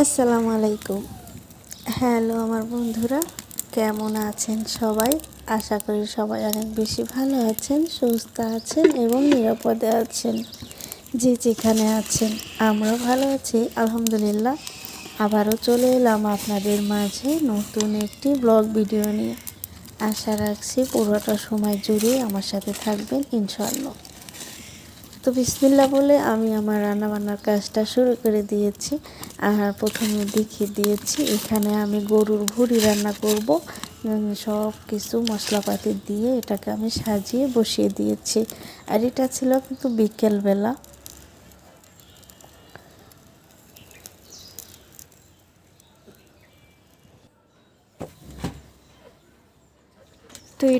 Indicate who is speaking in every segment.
Speaker 1: আসসালামু আলাইকুম। হ্যালো আমার বন্ধুরা, কেমন আছেন সবাই? আশা করি সবাই অনেক বেশি ভালো আছেন, সুস্থ আছেন এবং নিরাপদে আছেন। যে যেখানে আছেন, আমরাও ভালো আছি, আলহামদুলিল্লাহ। আবারও চলে এলাম আপনাদের মাঝে নতুন একটি ব্লগ ভিডিও নিয়ে। আশা রাখছি পুরোটা সময় জুড়ে আমার সাথে থাকবেন, ইনশাআল্লাহ। তো বিসমিল্লা বলে আমি আমার রান্নাবান্নার কাজটা শুরু করে দিয়েছি। আর প্রথমে দেখিয়ে দিয়েছি, এখানে আমি গরুর ভুড়ি রান্না করব। সব কিছু মশলাপাতি দিয়ে এটাকে আমি সাজিয়ে বসিয়ে দিয়েছি। আর এটা ছিল কিন্তু বিকেলবেলা।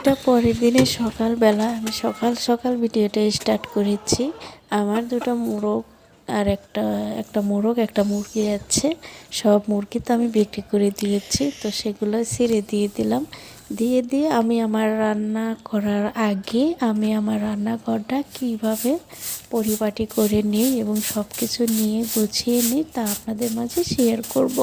Speaker 1: এটা পরের দিনে সকালবেলা আমি সকাল সকাল ভিডিওটা স্টার্ট করেছি। আমার দুটো মোরগ আর একটা একটা মোরগ, একটা মুরগি আছে। সব মুরগি তো আমি বিক্রি করে দিয়েছি, তো সেগুলো ছেড়ে দিয়ে দিলাম। দিয়ে দিয়ে আমি আমার রান্না করার আগে আমি আমার রান্নাঘরটা কীভাবে পরিপাটি করে নিই এবং সব কিছু নিয়ে গুছিয়ে নিই তা আপনাদের মাঝে শেয়ার করব।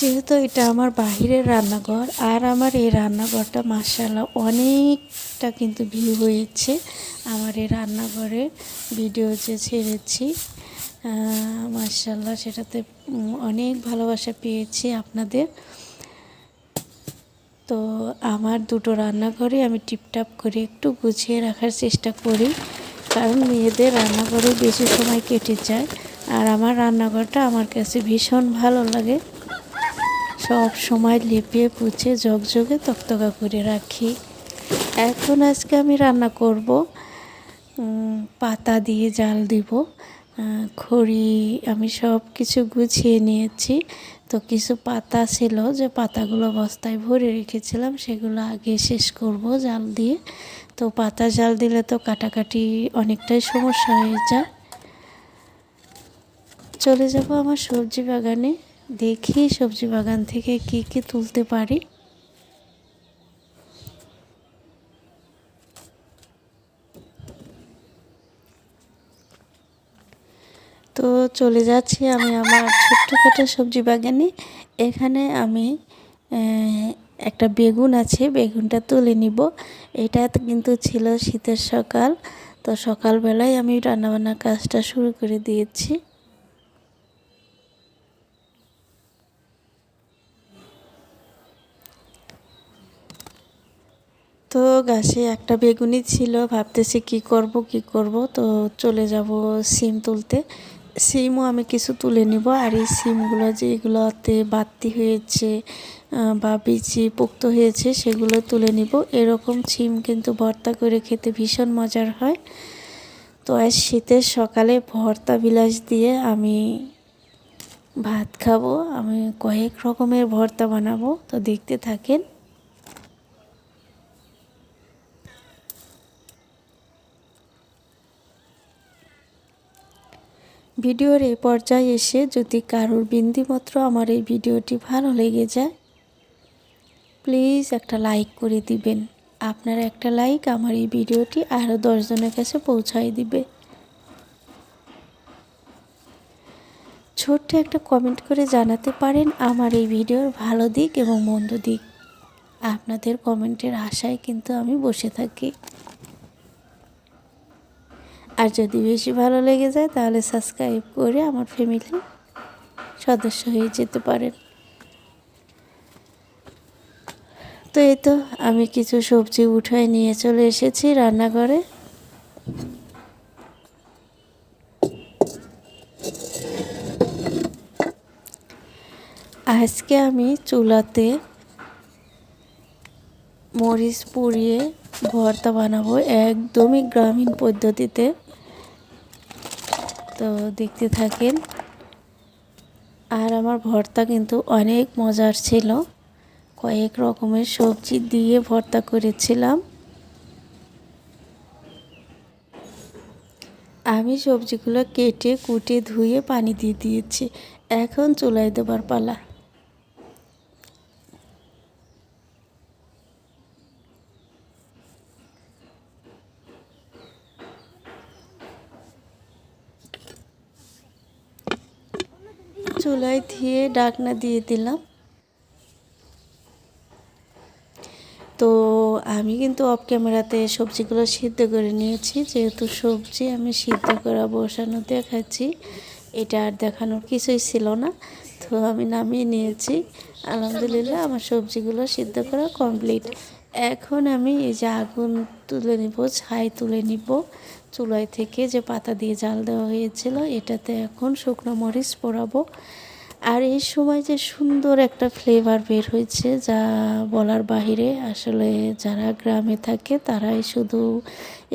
Speaker 1: যেহেতু এটা আমার বাহিরের রান্নাঘর, আর আমার এই রান্নাঘরটা মাসাল্লাহ অনেকটা কিন্তু ভিউ হয়েছে। আমার এই রান্নাঘরে ভিডিও যে ছেড়েছি মাসাল্লাহ সেটাতে অনেক ভালোবাসা পেয়েছি আপনাদের। তো আমার দুটো রান্নাঘরে আমি টিপটাপ করে একটু গুছিয়ে রাখার চেষ্টা করি, কারণ মেয়েদের রান্নাঘরে বেশি সময় কেটে যায়। আর আমার রান্নাঘরটা আমার কাছে ভীষণ ভালো লাগে। সব সময় লেপিয়ে পুছে ঝকঝকে তকতকা করে রাখি। এখন আজকে আমি রান্না করব পাতা দিয়ে জাল দিব। খড়ি আমি সব কিছু গুছিয়ে নিয়েছি। তো কিছু পাতা ছিল যে পাতাগুলো বস্তায় ভরে রেখেছিলাম, সেগুলো আগে শেষ করব জাল দিয়ে। তো পাতা জাল দিলে তো কাটাকাটি অনেকটাই সমস্যা হয়ে যায়। চলে যাব আমার সবজি বাগানে। দেখি সবজি বাগান থেকে কি কি তুলতে পারি। তো চলে যাচ্ছি আমি আমার ছোট্টখাটো সবজি বাগানে। এখানে আমি একটা বেগুন আছে, বেগুনটা তুলে নিব। এটা কিন্তু ছিল শীতের সকাল, তো সকালবেলায় আমি রান্নাবান্নার কাজটা শুরু করে দিয়েছি। তো গাছে একটা বেগুনি ছিল, ভাবতেছি কি করব কি করব, তো চলে যাব সিম তুলতে। সিমও আমি কিছু তুলে নিব, আর এই সিমগুলো যেগুলোতে বাতি হয়েছে বা বিচি পোক্ত হয়েছে, সেগুলো তুলে নিব। এরকম সিম কিন্তু ভর্তা করে খেতে ভীষণ মজার হয়। তো আজ শীতের সকালে ভর্তা বিলাস দিয়ে আমি ভাত খাব, আমি কয়েক রকমের ভর্তা বানাবো, তো দেখতে থাকেন। ভিডিওর এই পর্যায়ে এসে যদি কারোর বিন্দিমাত্র আমার এই ভিডিওটি ভালো লেগে যায় প্লিজ একটা লাইক করে দিবেন। আপনার একটা লাইক আমার এই ভিডিওটি আরও দশজনের কাছে পৌঁছায় দিবে। ছোট্ট একটা কমেন্ট করে জানাতে পারেন আমার এই ভিডিওর ভালো দিক এবং মন্দ দিক। আপনাদের কমেন্টের আশায় কিন্তু আমি বসে থাকি। আর যদি বেশি ভালো লেগে যায়, তাহলে সাবস্ক্রাইব করে আমার ফ্যামিলি সদস্য হয়ে যেতে পারেন। তো এই তো আমি কিছু সবজি উঠায় নিয়ে চলে এসেছি রান্নাঘরে। আজকে আমি চুলাতে মরিচ পুড়িয়ে ভর্তা বানাবো একদমই গ্রামীণ পদ্ধতিতে। তো দেখতে থাকেন। আর আমার ভর্তা কিন্তু অনেক মজার ছিল। কয়েক রকমের সবজি দিয়ে ভর্তা করেছিলাম। আমি সবজিগুলো কেটে কুটে ধুয়ে পানি দিয়ে দিয়েছি। এখন চুলায় দেবার পালা। দিয়ে ডাকনা দিয়ে দিলাম। তো আমি কিন্তু অফ ক্যামেরাতে সবজিগুলো সিদ্ধ করে নিয়েছি। যেহেতু সবজি আমি সিদ্ধ করা বসানো দেখাচ্ছি, এটা আর দেখানোর কিছুই ছিল না। তো আমি নামিয়ে নিয়েছি। আলহামদুলিল্লাহ, আমার সবজিগুলো সিদ্ধ করা কমপ্লিট এখন আমি এই যে আগুন তুলে নিব, ছাই তুলে নিব। চুলায় থেকে যে পাতা দিয়ে জাল দেওয়া হয়েছিল, এটাতে এখন শুকনো মরিচ পোড়াবো। আর এই সময় যে সুন্দর একটা ফ্লেভার বের হয়েছে যা বলার বাহিরে, আসলে যারা গ্রামে থাকে তারাই শুধু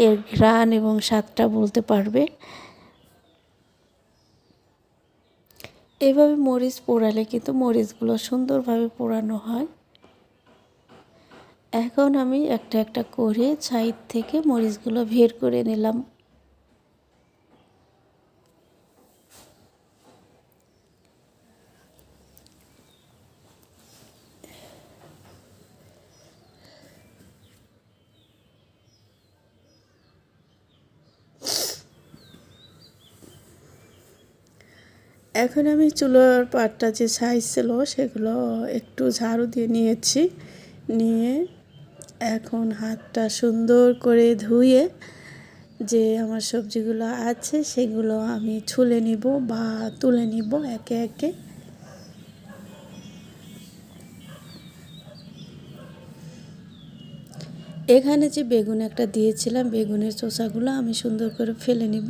Speaker 1: এর ঘ্রাণ এবং স্বাদটা বলতে পারবে। এভাবে মরিচ পোড়ালে কিন্তু মরিচগুলো সুন্দরভাবে পোড়ানো হয়। এখন আমি একটা একটা করে সাইড থেকে মরিচগুলো বের করে নিলাম। এখন আমি চুলোর পাটটা যে সাইজ ছিল সেগুলো একটু ঝাড়ু দিয়ে নিয়েছি। নিয়ে এখন হাতটা সুন্দর করে ধুয়ে যে আমার সবজিগুলো আছে সেগুলো আমি ছুলে নিব বা তুলে নিব একে একে। এখানে যে বেগুন একটা দিয়েছিলাম, বেগুনের চোষাগুলো আমি সুন্দর করে ফেলে নিব।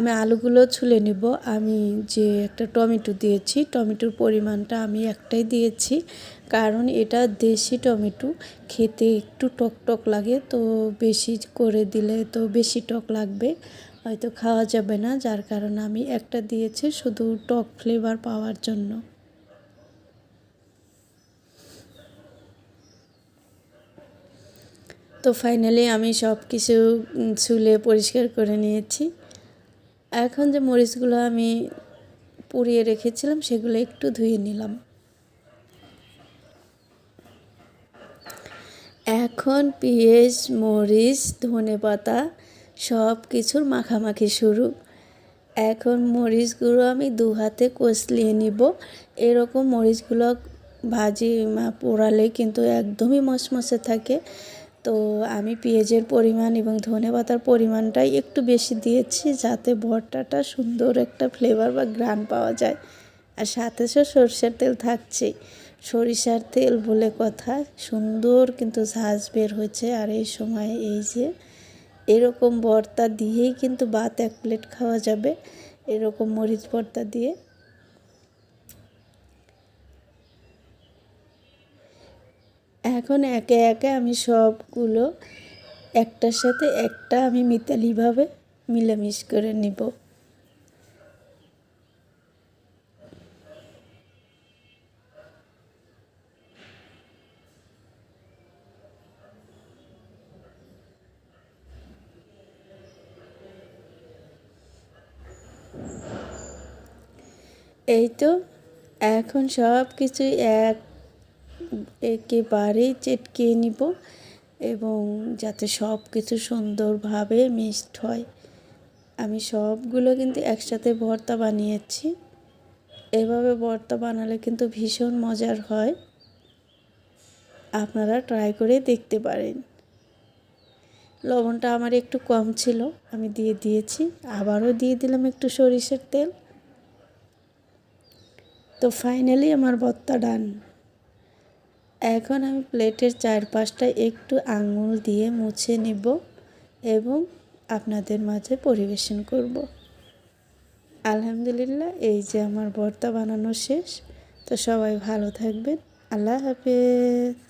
Speaker 1: আমি আলুগুলো ছুলে নিব। আমি যে একটা টমেটো দিয়েছি, টমেটোর পরিমাণটা আমি একটাই দিয়েছি। কারণ এটা দেশি টমেটো, খেতে একটু টক টক লাগে, তো বেশি করে দিলে তো বেশি টক লাগবে, হয়তো খাওয়া যাবে না। যার কারণে আমি একটা দিয়েছি শুধু টক ফ্লেভার পাওয়ার জন্য। তো ফাইনালি আমি সব কিছু ছুলে পরিষ্কার করে নিয়েছি। এখন যে মরিচগুলো আমি পুড়িয়ে রেখেছিলাম, সেগুলো একটু ধুয়ে নিলাম। এখন পেঁয়াজ, মরিচ, ধনে পাতা সব কিছুর মাখামাখি শুরু। এখন মরিচগুলো আমি দু হাতে কষলিয়ে নিব। এরকম মরিচগুলো ভাজি পোড়ালে কিন্তু একদমই মশমশে থাকে। তো আমি পেঁয়াজের পরিমাণ এবং ধনে পাতার পরিমাণটাই একটু বেশি দিয়েছি যাতে ভর্তাটা সুন্দর একটা ফ্লেভার বা গ্রান পাওয়া যায়। আর সাথে সে সরষের তেল থাকছেই সরিষার তেল বলে কথা, সুন্দর কিন্তু ঝাঁজ বের হয়েছে। আর এই সময় এই যে এরকম ভর্তা দিয়েই কিন্তু ভাত এক প্লেট খাওয়া যাবে। এরকম মরিচ ভর্তা দিয়ে। এখন একে একে আমি সবগুলো একটার সাথে একটা আমি মিতালিভাবে মিলামিশ করে নিব। এই তো, এখন সব কিছুই এক একেবারেই চেটকে নিব এবং যাতে সব কিছু সুন্দরভাবে মিক্সড হয়। আমি সবগুলো কিন্তু একসাথে ভর্তা বানিয়েছি। এভাবে ভর্তা বানালে কিন্তু ভীষণ মজার হয়। আপনারা ট্রাই করে দেখতে পারেন। লবণটা আমার একটু কম ছিল, আমি দিয়ে দিয়েছি। আবারও দিয়ে দিলাম একটু সরিষার তেল। তো ফাইনালি আমার ভর্তা ডান এখন আমি প্লেটের চারপাশটা একটু আঙুল দিয়ে মুছে নিব এবং আপনাদের মাঝে পরিবেশন করব। আলহামদুলিল্লাহ, এই যে আমার ভর্তা বানানো শেষ। তো সবাই ভালো থাকবেন। আল্লাহ হাফেজ।